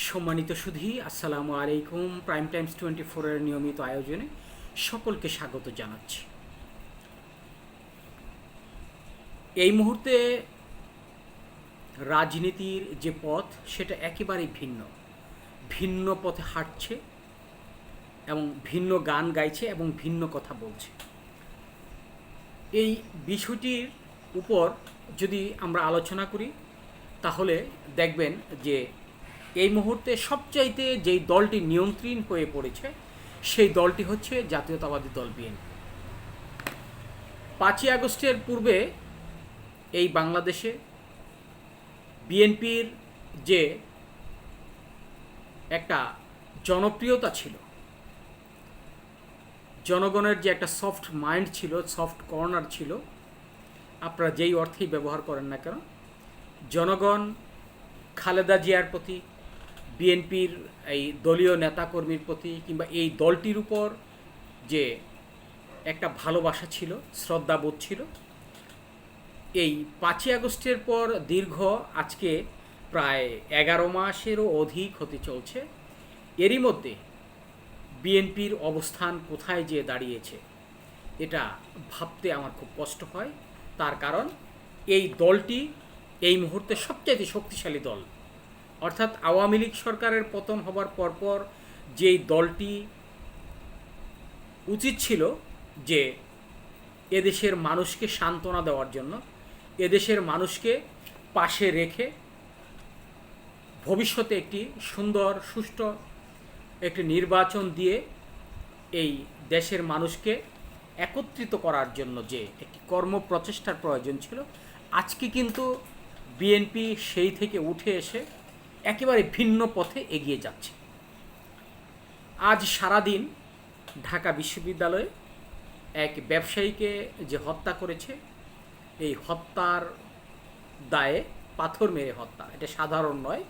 সম্মানিত সুধী, আসসালামু আলাইকুম। প্রাইম টাইমস টোয়েন্টি ফোরের নিয়মিত আয়োজনে সকলকে স্বাগত জানাচ্ছি। এই মুহূর্তে রাজনীতির যে পথ, সেটা একেবারেই ভিন্ন। ভিন্ন পথে হাঁটছে এবং ভিন্ন গান গাইছে এবং ভিন্ন কথা বলছে। এই বিষয়টির উপর যদি আমরা আলোচনা করি, তাহলে দেখবেন যে এই মুহূর্তে সবচাইতে যেই দলটি নিয়ন্ত্রণ হয়ে পড়েছে, সেই দলটি হচ্ছে জাতীয়তাবাদী দল বিএনপি। পাঁচই আগস্টের পূর্বে এই বাংলাদেশে বিএনপির যে একটা জনপ্রিয়তা ছিল, জনগণের যে একটা সফট মাইন্ড ছিল, সফট কর্নার ছিল, আপনারা যেই অর্থেই ব্যবহার করেন না কেন, জনগণ খালেদা জিয়ার প্রতি বিএনপির এই দলীয় নেতাকর্মীর প্রতি কিংবা এই দলটির উপর যে একটা ভালোবাসা ছিল, শ্রদ্ধাবোধ ছিল, এই পাঁচই আগস্টের পর দীর্ঘ আজকে প্রায় এগারো মাসেরও অধিক হতে চলছে। এরই মধ্যে বিএনপির অবস্থান কোথায় যেয়ে দাঁড়িয়েছে, এটা ভাবতে আমার খুব কষ্ট হয়। তার কারণ এই দলটি এই মুহূর্তে সবচাইতে শক্তিশালী দল। অর্থাৎ আওয়ামী লীগ সরকারের পতন হবার পরপর যেই দলটি উচিত ছিল যে এদেশের মানুষকে সান্ত্বনা দেওয়ার জন্য, এদেশের মানুষকে পাশে রেখে ভবিষ্যতে একটি সুন্দর, সুষ্ঠু একটি নির্বাচন দিয়ে এই দেশের মানুষকে একত্রিত করার জন্য যে একটি কর্ম প্রচেষ্টার প্রয়োজন ছিল, আজকে কিন্তু বিএনপি সেই থেকে উঠে এসে একেবারে ভিন্ন পথে এগিয়ে যাচ্ছে। আজ সারাদিন ঢাকা বিশ্ববিদ্যালয়ে এক ব্যবসায়ীকে যে হত্যা করেছে, এই হত্যার দায়ে পাথর মেরে হত্যা। এটা সাধারণ নয়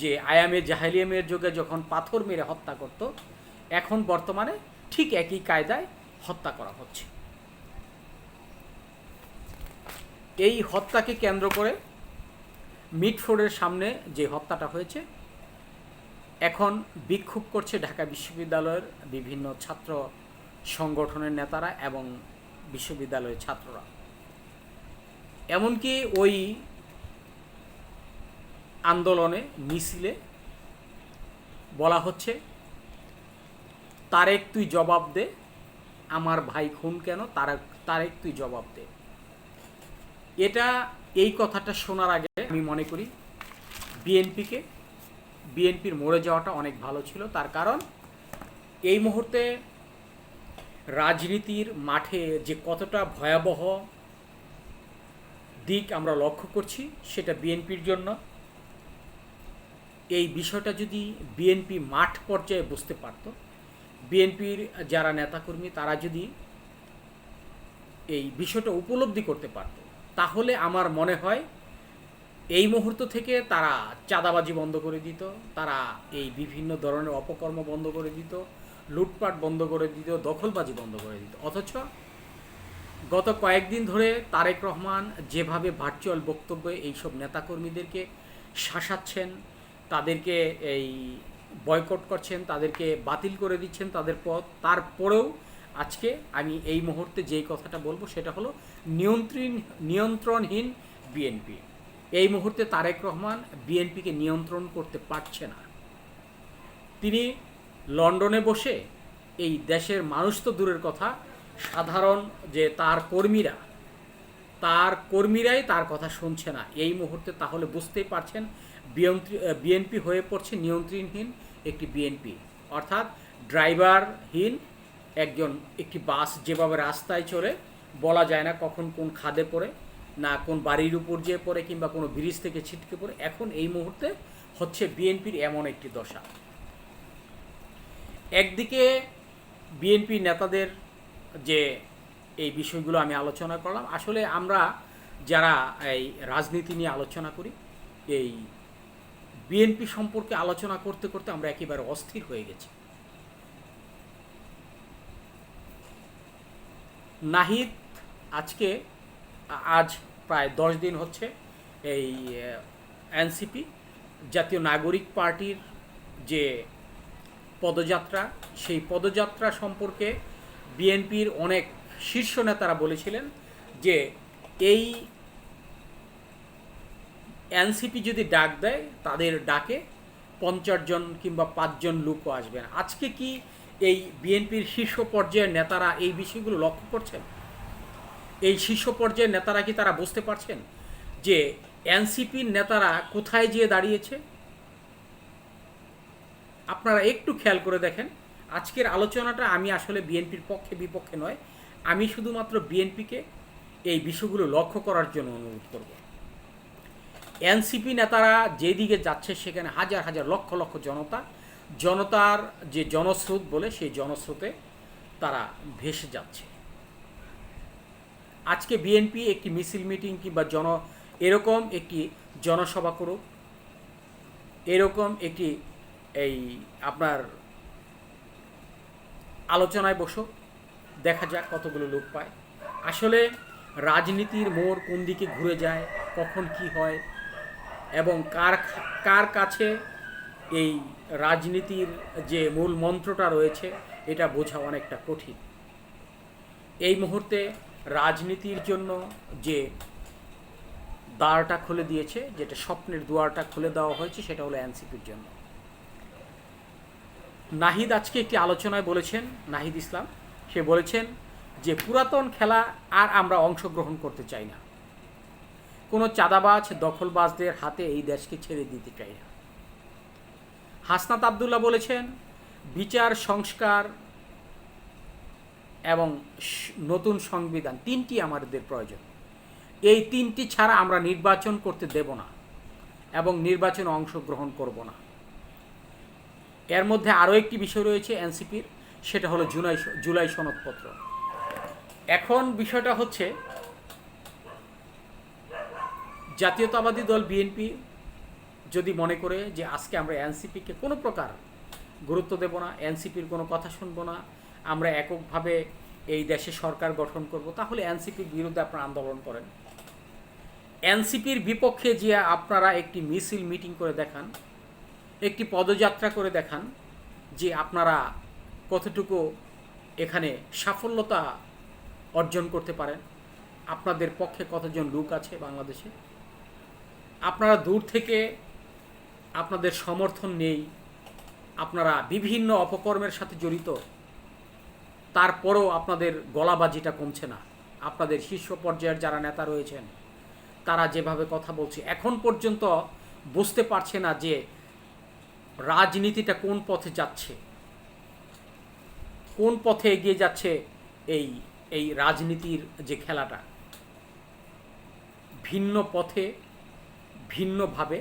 যে আয়ামে জাহালিয়ামের যুগে যখন পাথর মেরে হত্যা করত, এখন বর্তমানে ঠিক একই কায়দায় হত্যা করা হচ্ছে। এই হত্যাকে কেন্দ্র করে মিটফোর্ডের সামনে যে হত্যাটা হয়েছে, এখন বিক্ষোভ করছে ঢাকা বিশ্ববিদ্যালয়ের বিভিন্ন ছাত্র সংগঠনের নেতারা এবং বিশ্ববিদ্যালয়ের ছাত্ররা। এমনকি ওই আন্দোলনে মিছিলে বলা হচ্ছে, তারেক তুই জবাব দে, আমার ভাই খুন কেন? তারেক তারেক তুই জবাব দে। এটা এই কথাটা শোনার আগে আমি মনে করি বিএনপিকে, বিএনপির মরে যাওয়াটা অনেক ভালো ছিল। তার কারণ এই মুহূর্তে রাজনীতির মাঠে যে কতটা ভয়াবহ দিক আমরা লক্ষ্য করছি, সেটা বিএনপির জন্য। এই বিষয়টা যদি বিএনপি মাঠ পর্যায়ে বুঝতে পারত, বিএনপির যারা নেতাকর্মী তারা যদি এই বিষয়টা উপলব্ধি করতে পারত তাহলে আমার মনে হয় এই মুহূর্ত থেকে তারা চাঁদাবাজি বন্ধ করে দিত, তারা এই বিভিন্ন ধরনের অপকর্ম বন্ধ করে দিত, লুটপাট বন্ধ করে দিত, দখলবাজি বন্ধ করে দিত। অথচ গত কয়েকদিন ধরে তারেক রহমান যেভাবে ভার্চুয়াল বক্তব্যে এইসব নেতাকর্মীদেরকে শাসাচ্ছেন, তাদেরকে এই বয়কট করছেন, তাদেরকে বাতিল করে দিচ্ছেন তাদের পথ, তারপরেও আজকে আমি এই মুহূর্তে যেই কথাটা বলব সেটা হলো নিয়ন্ত্রণ নিয়ন্ত্রণহীন বিএনপি এই মুহূর্তে তারেক রহমান বিএনপিকে নিয়ন্ত্রণ করতে পারছে না। তিনি লন্ডনে বসে এই দেশের মানুষ তো দূরের কথা, সাধারণ যে তার কর্মীরা, তার কর্মীরাই তার কথা শুনছে না। এই মুহূর্তে তাহলে বুঝতেই পারছেন বিএনপি হয়ে পড়ছে নিয়ন্ত্রণহীন একটি বিএনপি অর্থাৎ ড্রাইভারহীন একজন একটি বাস যেভাবে রাস্তায় চলে বলা যায় না কখন কোন খাদে পড়ে, না কোন বাড়ির উপর যেয়ে পড়ে কিংবা কোনো ব্রিজ থেকে ছিটকে পড়ে, এখন এই মুহূর্তে হচ্ছে বিএনপির এমন একটি দশা। একদিকে বিএনপি নেতাদের যে এই বিষয়গুলো আমি আলোচনা করলাম, আসলে আমরা যারা এই রাজনীতি নিয়ে আলোচনা করি, এই বিএনপি সম্পর্কে আলোচনা করতে করতে আমরা একেবারে অস্থির হয়ে গেছি। নাহিদ আজকে, আজ প্রায় দশ দিন হচ্ছে এই এনসিপি, জাতীয় নাগরিক পার্টির যে পদযাত্রা, সেই পদযাত্রা সম্পর্কে বিএনপির অনেক শীর্ষ নেতারা বলেছিলেন যে এই এনসিপি যদি ডাক দেয়, তাদের ডাকে পঞ্চাশ জন কিংবা পাঁচজন লোকও আসবে না। আজকে কি এই বিএনপির শীর্ষ পর্যায়ের নেতারা এই বিষয়গুলো লক্ষ্য করছেন? এই শীর্ষ পর্যায়ের নেতারা কি তারা বুঝতে পারছেন যে এনসিপির নেতারা কোথায় যেয়ে দাঁড়িয়েছে? আপনারা একটু খেয়াল করে দেখেন। আজকের আলোচনাটা আমি আসলে বিএনপির পক্ষে বিপক্ষে নয়। আমি শুধুমাত্র বিএনপিকে এই বিষয়গুলো লক্ষ্য করার জন্য অনুরোধ করব। এনসিপি নেতারা যেদিকে যাচ্ছে সেখানে হাজার হাজার লক্ষ লক্ষ জনতা জনতার যে জনস্রোত বলে সেই জনস্রোতে তারা ভেসে যাচ্ছে। আজকে বিএনপি একটি মিছিল মিটিং কিংবা জন, এরকম একটি জনসভা করুক, এরকম একটি এই আপনার আলোচনায় বসো দেখা যাক কতগুলো লোক পায়। আসলে রাজনীতির মোড় কোন দিকে ঘুরে যায়, কখন কি হয়, এবং কার কার কাছে এই রাজনীতির যে মূল মন্ত্রটা রয়েছে, এটা বোঝা অনেকটা কঠিন। এই মুহূর্তে রাজনীতির জন্য যে দ্বারটা খুলে দিয়েছে, যেটা স্বপ্নের দুয়ারটা খুলে দেওয়া হয়েছে, সেটা হলো এনসিপির জন্য। নাহিদ আজকে একটি আলোচনায় বলেছেন, নাহিদ ইসলাম, সে বলেছেন যে পুরাতন খেলা আর আমরা অংশগ্রহণ করতে চাই না। কোনো চাঁদাবাজ, দখলবাজদের হাতে এই দেশকে ছেড়ে দিতে চাই না। হাসনাত আবদুল্লাহ বলেছেন, বিচার, সংস্কার এবং নতুন সংবিধান তিনটি আমাদের প্রয়োজন। এই তিনটি ছাড়া আমরা নির্বাচন করতে দেব না এবং নির্বাচনে অংশগ্রহণ করব না। এর মধ্যে আরও একটি বিষয় রয়েছে এনসিপির, সেটা হলো জুলাই জুলাই সনদপত্র। এখন বিষয়টা হচ্ছে, জাতীয়তাবাদী দল বিএনপি যদি মনে করে যে আজকে আমরা এনসিপিকে কোনো প্রকার গুরুত্ব দেব না এনসিপির কোনো কথা শুনব না, আমরা এককভাবে এই দেশে সরকার গঠন করব, তাহলে এনসিপির বিরুদ্ধে আপনারা আন্দোলন করেন। এনসিপির বিপক্ষে যে আপনারা একটি মিছিল মিটিং করে দেখান, একটি পদযাত্রা করে দেখান, যে আপনারা কতটুকু এখানে সাফল্যতা অর্জন করতে পারেন, আপনাদের পক্ষে কতজন লোক আছে বাংলাদেশে, আপনারা দূর থেকে আপনাদের সমর্থন নেই। আপনারা বিভিন্ন অপকর্মের সাথে জড়িত। তারপরেও আপনাদের গলাবাজিটা কমছে না। আপনাদের শীর্ষ পর্যায়ের যারা নেতা রয়েছেন, তারা যেভাবে কথা বলছে, এখন পর্যন্ত বুঝতে পারছে না যে রাজনীতিটা কোন পথে যাচ্ছে। কোন পথে এগিয়ে যাচ্ছে এই এই রাজনীতির যে খেলাটা। ভিন্ন পথে, ভিন্নভাবে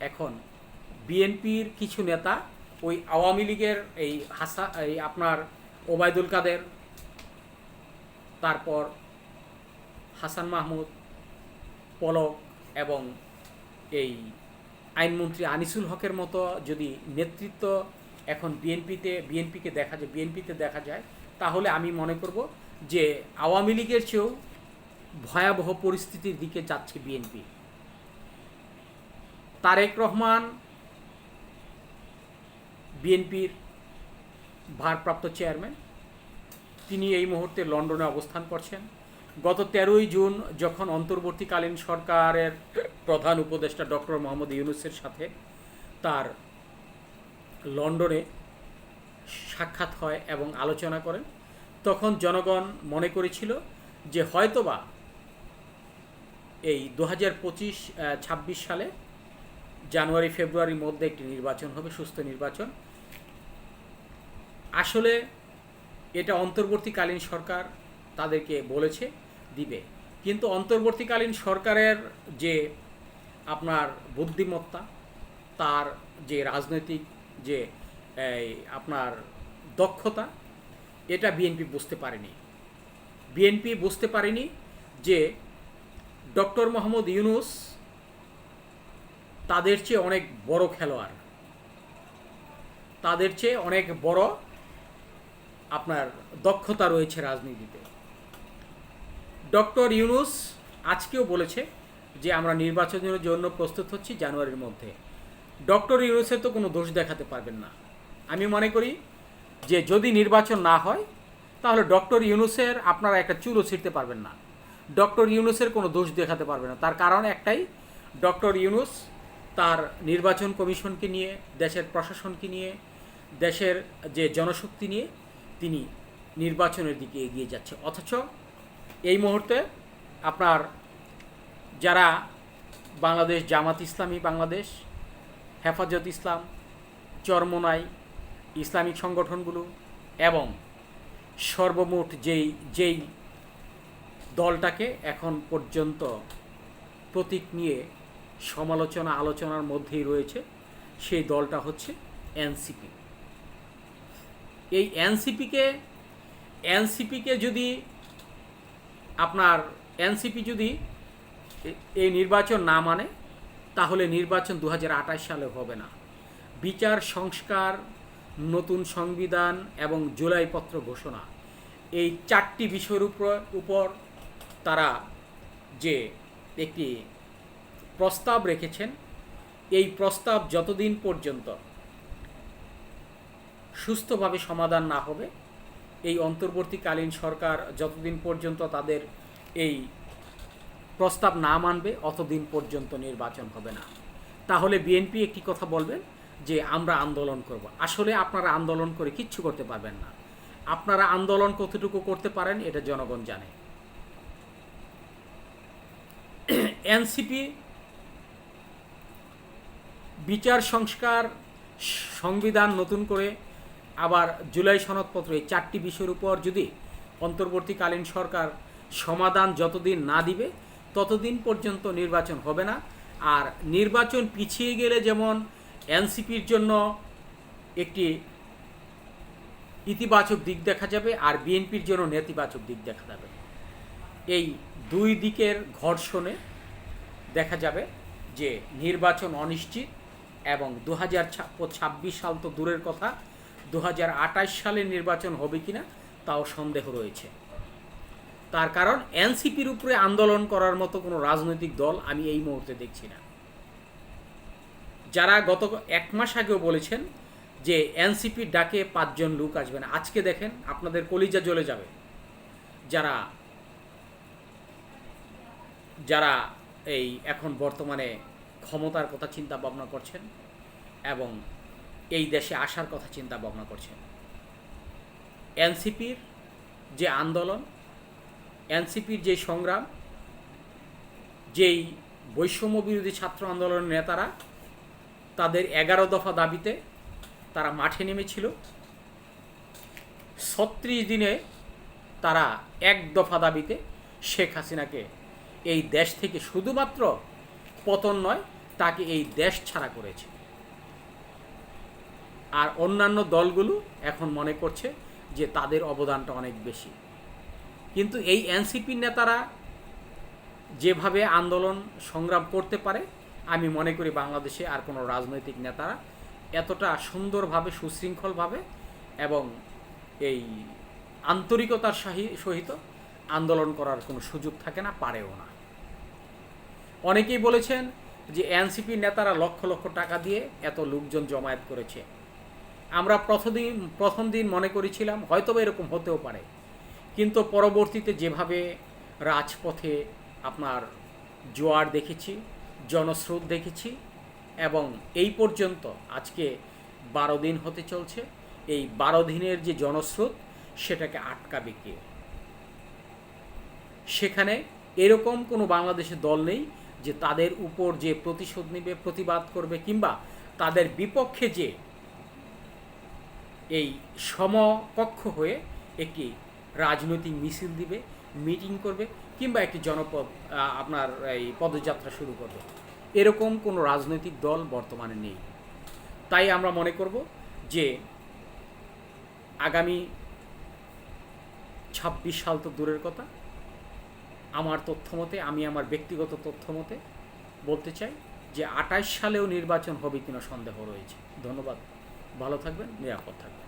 এখন বিএনপির কিছু নেতা ওই আওয়ামী লীগের এই হাসা, এই আপনার ওবায়দুল কাদের, তারপর হাসান মাহমুদ, পলক এবং এই আইনমন্ত্রী আনিসুল হকের মতো যদি নেতৃত্ব এখন বিএনপিতে, বিএনপিকে দেখা যায়, বিএনপিতে দেখা যায়, তাহলে আমি মনে করব যে আওয়ামী লীগের চেয়েও ভয়াবহ পরিস্থিতির দিকে যাচ্ছে বিএনপি। তারেক রহমান বিএনপির ভারপ্রাপ্ত চেয়ারম্যান। তিনি এই মুহূর্তে লন্ডনে অবস্থান করছেন। গত তেরোই জুন যখন অন্তর্বর্তীকালীন সরকারের প্রধান উপদেষ্টা ডক্টর মোহাম্মদ ইউনুসের সাথে তার লন্ডনে সাক্ষাৎ হয় এবং আলোচনা করেন, তখন জনগণ মনে করেছিল যে হয়তোবা এই দু হাজার পঁচিশ ছাব্বিশ সালে জানুয়ারি, ফেব্রুয়ারির মধ্যে একটি নির্বাচন হবে, সুস্থ নির্বাচন। আসলে এটা অন্তর্বর্তীকালীন সরকার তাদেরকে বলেছে, দিবে। কিন্তু অন্তর্বর্তীকালীন সরকারের যে আপনার বুদ্ধিমত্তা, তার যে রাজনৈতিক যে আপনার দক্ষতা, এটা বিএনপি বুঝতে পারেনি। বিএনপি বুঝতে পারেনি যে ডক্টর মোহাম্মদ ইউনুস তাদের চেয়ে অনেক বড় খেলোয়াড়। তাদের চেয়ে অনেক বড় আপনার দক্ষতা রয়েছে রাজনীতিতে। ডক্টর ইউনুস আজকেও বলেছে যে আমরা নির্বাচনের জন্য প্রস্তুত হচ্ছি জানুয়ারির মধ্যে। ডক্টর ইউনুসের তো কোনো দোষ দেখাতে পারবেন না। আমি মনে করি যে যদি নির্বাচন না হয়, তাহলে ডক্টর ইউনুসের আপনারা একটা চুলও ছিঁড়তে পারবেন না। ডক্টর ইউনুসের কোনো দোষ দেখাতে পারবেন না। তার কারণ একটাই, ডক্টর ইউনুস তার নির্বাচন কমিশনকে নিয়ে, দেশের প্রশাসনকে নিয়ে, দেশের যে জনশক্তি নিয়ে তিনি নির্বাচনের দিকে এগিয়ে যাচ্ছে। অথচ এই মুহূর্তে আপনার যারা বাংলাদেশ জামাত ইসলামী, বাংলাদেশ, হেফাজত ইসলাম, চরমোনাই, ইসলামিক সংগঠনগুলো এবং সর্বমোট যেই যেই দলটাকে এখন পর্যন্ত প্রতীক নিয়ে সমালোচনা আলোচনার মধ্যেই রয়েছে সেই দলটা হচ্ছে এনসিপি। এই এনসিপিকে এনসিপিকে যদি আপনার, এনসিপি যদি এই নির্বাচন না মানে তাহলে নির্বাচন দু হাজার আঠাশ সালে হবে না। বিচার, সংস্কার, নতুন সংবিধান এবং জুলাইপত্র ঘোষণা, এই চারটি বিষয়ের উপর উপর তারা যে একটি প্রস্তাব রেখেছেন, এই প্রস্তাব যতদিন পর্যন্ত সুস্থভাবে সমাধান না হবে, এই অন্তর্বর্তীকালীন সরকার যতদিন পর্যন্ত তাদের এই প্রস্তাব না মানবে, অতদিন পর্যন্ত নির্বাচন হবে না। তাহলে বিএনপি একটি কথা বলবেন যে, আমরা আন্দোলন করব। আসলে আপনারা আন্দোলন করে কিচ্ছু করতে পারবেন না। আপনারা আন্দোলন কতটুকু করতে পারেন, এটা জনগণ জানে। এনসিপি বিচার সংস্কার সংবিধান নতুন করে আবার জুলাই সনদপত্র এই চারটি বিষয়ের উপর যদি অন্তর্বর্তীকালীন সরকার সমাধান যতদিন না দিবে, ততদিন পর্যন্ত নির্বাচন হবে না। আর নির্বাচন পিছিয়ে গেলে যেমন এনসিপির জন্য একটি ইতিবাচক দিক দেখা যাবে আর বিএনপির জন্য নেতিবাচক দিক দেখা যাবে। এই দুই দিকের ঘর্ষণে দেখা যাবে যে নির্বাচন অনিশ্চিত। এবং দু ছাব্বিশ সাল তো দূরের কথা। দু হাজার আঠাশ সালে নির্বাচন হবে কিনা তাও সন্দেহ রয়েছে। তার কারণ এনসিপির উপরে আন্দোলন করার মতো কোনো রাজনৈতিক দল আমি এই মুহূর্তে দেখছি না। যারা গত এক মাস আগেও বলেছেন যে এনসিপির ডাকে পাঁচজন লোক আসবেন আজকে দেখেন আপনাদের কলিজা জ্বলে যাবে। যারা যারা এই এখন বর্তমানে ক্ষমতার কথা চিন্তা ভাবনা করছেন এবং এই দেশে আসার কথা চিন্তা ভাবনা করছেন। এনসিপির যে আন্দোলন, এনসিপির যে সংগ্রাম, যেই বৈষম্য বিরোধী ছাত্র আন্দোলনের নেতারা তাদের এগারো দফা দাবিতে তারা মাঠে নেমেছিল। ছত্রিশ দিনে তারা এক দফা দাবিতে শেখ হাসিনাকে এই দেশ থেকে শুধুমাত্র পতন নয়, তাকে এই দেশ ছাড়া করেছে। আর অন্যান্য দলগুলো এখন মনে করছে যে তাদের অবদানটা অনেক বেশি। কিন্তু এই এনসিপির নেতারা যেভাবে আন্দোলন সংগ্রাম করতে পারে, আমি মনে করি বাংলাদেশে আর কোনো রাজনৈতিক নেতারা এতটা সুন্দরভাবে, সুশৃঙ্খলভাবে এবং এই আন্তরিকতার সহিত আন্দোলন করার কোনো সুযোগ থাকে না, পারেও না। অনেকেই বলেছেন যে এনসিপির নেতারা লক্ষ লক্ষ টাকা দিয়ে এত লোকজন জমায়েত করেছে। আমরা প্রথমদিন প্রথম দিন মনে করেছিলাম হয়তো এরকম হতেও পারে। কিন্তু পরবর্তীতে যেভাবে রাজপথে আপনার জোয়ার দেখেছি, জনস্রোত দেখেছি এবং এই পর্যন্ত আজকে বারো দিন হতে চলছে, এই বারো দিনের যে জনস্রোত সেটাকে আটকাবে কে? সেখানে এরকম কোনো বাংলাদেশের দল নেই যে তাদের উপর যে প্রতিশোধ নেবে, প্রতিবাদ করবে, কিংবা তাদের বিপক্ষে যে এই সমকক্ষ হয়ে একটি রাজনৈতিক মিছিল দিবে, মিটিং করবে, কিংবা একটি জনপদ আপনার এই পদযাত্রা শুরু করবে। এরকম কোনো রাজনৈতিক দল বর্তমানে নেই। তাই আমরা মনে করব যে আগামী ছাব্বিশ সাল তো দূরের কথা। আমার তথ্য মতে আমি আমার ব্যক্তিগত তথ্য মতে বলতে চাই যে আটাইশ সালেও নির্বাচন হবে কিনা সন্দেহ রয়েছে। ধন্যবাদ। ভালো থাকবেন, নিরাপদ থাকবেন।